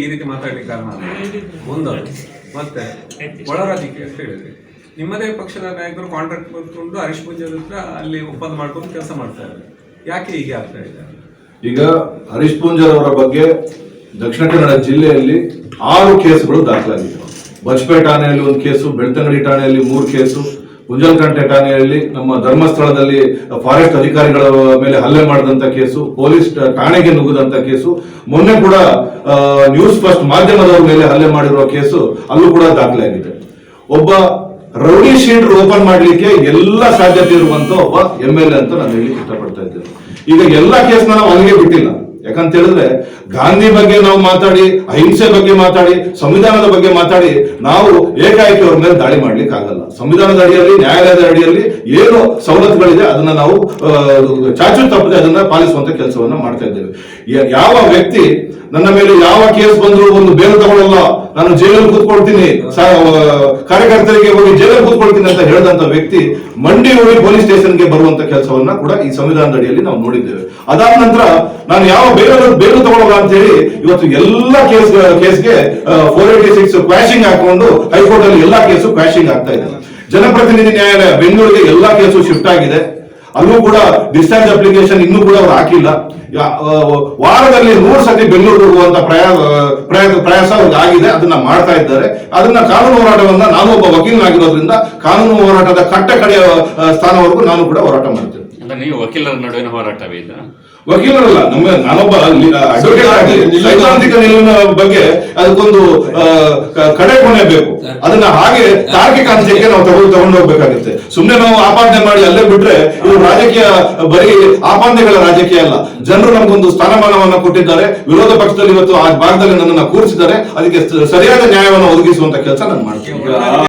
ಈ ರೀತಿ ಮಾತಾಡ್ಲಿಕ್ಕೆ ಕಾರಣ ಒಂದು ಮತ್ತೆ ಒಳ ರಾಜಕೀಯ ಅಂತ ಹೇಳಿದ್ರಿ. ನಿಮ್ಮದೇ ಪಕ್ಷದ ನಾಯಕರು ಕಾಂಟ್ರಾಕ್ಟ್ ಬರ್ಕೊಂಡು ಹರೀಶ್ ಪೂಂಜಾರ್ ಹತ್ರ ಅಲ್ಲಿ ಒಪ್ಪಂದ ಮಾಡ್ಕೊಂಡು ಕೆಲಸ ಮಾಡ್ತಾ ಇದ್ದಾರೆ. ಯಾಕೆ ಹೀಗೆ ಆಗ್ತಾ ಇದೆ? ಈಗ ಹರೀಶ್ ಪೂಂಜರ್ ಅವರ ಬಗ್ಗೆ ದಕ್ಷಿಣ ಕನ್ನಡ ಜಿಲ್ಲೆಯಲ್ಲಿ ಆರು ಕೇಸುಗಳು ದಾಖಲಾಗಿವೆ. ಬಜ್ಪೆ ಠಾಣೆಯಲ್ಲಿ ಒಂದು ಕೇಸು ಬೆಳ್ತಂಗಡಿ ಠಾಣೆಯಲ್ಲಿ ಮೂರು ಕೇಸು ಕುಂಜಲ್ಕಂಟೆ ಠಾಣೆಯಲ್ಲಿ ನಮ್ಮ ಧರ್ಮಸ್ಥಳದಲ್ಲಿ ಫಾರೆಸ್ಟ್ ಅಧಿಕಾರಿಗಳ ಮೇಲೆ ಹಲ್ಲೆ ಮಾಡಿದಂತ ಕೇಸು, ಪೊಲೀಸ್ ಠಾಣೆಗೆ ನುಗ್ಗದಂತ ಕೇಸು, ಮೊನ್ನೆ ಕೂಡ ನ್ಯೂಸ್ ಫಸ್ಟ್ ಮಾಧ್ಯಮದವರ ಮೇಲೆ ಹಲ್ಲೆ ಮಾಡಿರುವ ಕೇಸು ಅಲ್ಲೂ ಕೂಡ ದಾಖಲಾಗಿದೆ. ಒಬ್ಬ ರೌಡಿ ಶೀಟ್ ಓಪನ್ ಮಾಡಲಿಕ್ಕೆ ಎಲ್ಲ ಸಾಧ್ಯತೆ ಇರುವಂತ ಒಬ್ಬ ಎಂ ಎಲ್ ಎ ಅಂತ ನಾನು ಹೇಳಿ ಇಷ್ಟಪಡ್ತಾ ಇದ್ದೇನೆ. ಈಗ ಎಲ್ಲ ಕೇಸ್ನ ನಾವು ಅಲ್ಲಿಗೆ ಬಿಟ್ಟಿಲ್ಲ. ಯಾಕಂತ ಹೇಳಿದ್ರೆ ಗಾಂಧಿ ಬಗ್ಗೆ ನಾವು ಮಾತಾಡಿ, ಅಹಿಂಸೆ ಬಗ್ಗೆ ಮಾತಾಡಿ, ಸಂವಿಧಾನದ ಬಗ್ಗೆ ಮಾತಾಡಿ ನಾವು ಏಕಾಏಕಿ ಅವ್ರ ಮೇಲೆ ದಾಳಿ ಮಾಡ್ಲಿಕ್ಕೆ ಆಗಲ್ಲ. ಸಂವಿಧಾನದ ಅಡಿಯಲ್ಲಿ, ನ್ಯಾಯಾಲಯದ ಅಡಿಯಲ್ಲಿ ಏನು ಸವಲತ್ತುಗಳಿದೆ ಅದನ್ನ ನಾವು ಚಾಚು ತಪ್ಪದೆ ಅದನ್ನ ಪಾಲಿಸುವಂತ ಕೆಲಸವನ್ನ ಮಾಡ್ತಾ ಇದ್ದೇವೆ. ಯಾವ ವ್ಯಕ್ತಿ ನನ್ನ ಮೇಲೆ ಯಾವ ಕೇಸ್ ಬಂದ್ರು ಒಂದು ಬೇರೆ ತಗೊಳ್ಳಲ್ಲ ನಾನು ಜೈಲಲ್ಲಿ ಕೂತ್ಕೊಳ್ತೀನಿ. ಕಾರ್ಯಕರ್ತರಿಗೆ ಹೋಗಿ ಜೈಲಲ್ಲಿ ಕೂತ್ಕೊಳ್ತೀನಿ ಅಂತ ಹೇಳಿದಂತ ವ್ಯಕ್ತಿ ಮಂಡಿ ಹೋಗಿ ಪೊಲೀಸ್ ಸ್ಟೇಷನ್ಗೆ ಬರುವಂತ ಕೆಲಸವನ್ನ ಕೂಡ ಈ ಸಂವಿಧಾನದ ಅಡಿಯಲ್ಲಿ ನಾವು ನೋಡಿದ್ದೇವೆ. ಅದಾದ ನಂತರ ನಾನು ಯಾವ ಬೇರೆ ಬೇರೆ ತಗೊಳ್ಳಲ್ಲ ಅಂತ ಹೇಳಿ ಇವತ್ತು ಎಲ್ಲ ಕೇಸ್ ಕೇಸ್ಗೆ ಫೋರ್ ಏಟಿ ಸಿಕ್ಸ್ ಕ್ವಾಶಿಂಗ್ ಹಾಕೊಂಡು ಹೈಕೋರ್ಟ್ ಅಲ್ಲಿ ಎಲ್ಲಾ ಕೇಸು ಕ್ವಾಶಿಂಗ್ ಆಗ್ತಾ ಇದೆ. ಜನಪ್ರತಿನಿಧಿ ನ್ಯಾಯಾಲಯ ಬೆಂಗಳೂರಿಗೆ ಎಲ್ಲಾ ಕೇಸು ಶಿಫ್ಟ್ ಆಗಿದೆ. ಅಲ್ಲೂ ಕೂಡ ಡಿಸ್ಚಾರ್ಜ್ ಅಪ್ಲಿಕೇಶನ್ ಇನ್ನೂ ಕೂಡ ಅವ್ರು ಹಾಕಿಲ್ಲ. ವಾರದಲ್ಲಿ ಮೂರು ಸತಿ ಬೆಂಗಳೂರು ಹೋಗುವಂತ ಪ್ರಯಾಸ ಪ್ರಯಾಸ ಅವ್ರಿಗೆ ಆಗಿದೆ, ಅದನ್ನ ಮಾಡ್ತಾ ಇದ್ದಾರೆ. ಅದನ್ನ ಕಾನೂನು ಹೋರಾಟವನ್ನ ನಾನು ಒಬ್ಬ ವಕೀಲನಾಗಿರೋದ್ರಿಂದ ಕಾನೂನು ಹೋರಾಟದ ಕಟ್ಟ ಕಡೆಯ ಸ್ಥಾನವರೆಗೂ ನಾನು ಕೂಡ ಹೋರಾಟ ಮಾಡ್ತೇನೆ ನೀವು ವಕೀಲರ ನಡುವಿನ ಹೋರಾಟವೇ ಇದು? ವಕೀಲರಲ್ಲ ನಮ್ಮ ನಾನೊಬ್ಬ ಅಡ್ವೊಕೇಟ್ ಸೈದ್ಧಾಂತಿಕ ನಿಲುವಿನ ಬಗ್ಗೆ ಅದಕ್ಕೊಂದು ಕಡೆ ಕೊನೆ ಬೇಕು. ಅದನ್ನ ಹಾಗೆ ತಾರ್ಕಿಕ ಅಂತ್ಯಕ್ಕೆ ನಾವು ತಗೊಂಡು ತಗೊಂಡು ಹೋಗ್ಬೇಕಾಗುತ್ತೆ. ಸುಮ್ಮನೆ ನಾವು ಆಪಾದನೆ ಮಾಡಿ ಅಲ್ಲೇ ಬಿಟ್ರೆ ಇದು ರಾಜಕೀಯ ಬರೀ ಆಪಾದನೆಗಳ ರಾಜಕೀಯ ಅಲ್ಲ. ಜನರು ನಮ್ಗೊಂದು ಸ್ಥಾನಮಾನವನ್ನ ಕೊಟ್ಟಿದ್ದಾರೆ. ವಿರೋಧ ಪಕ್ಷದಲ್ಲಿ ಇವತ್ತು ಆ ಭಾಗದಲ್ಲಿ ನನ್ನನ್ನು ಕೂರಿಸಿದ್ದಾರೆ. ಅದಕ್ಕೆ ಸರಿಯಾದ ನ್ಯಾಯವನ್ನು ಒದಗಿಸುವಂತ ಕೆಲಸ ನಾನು ಮಾಡ್ತೀನಿ.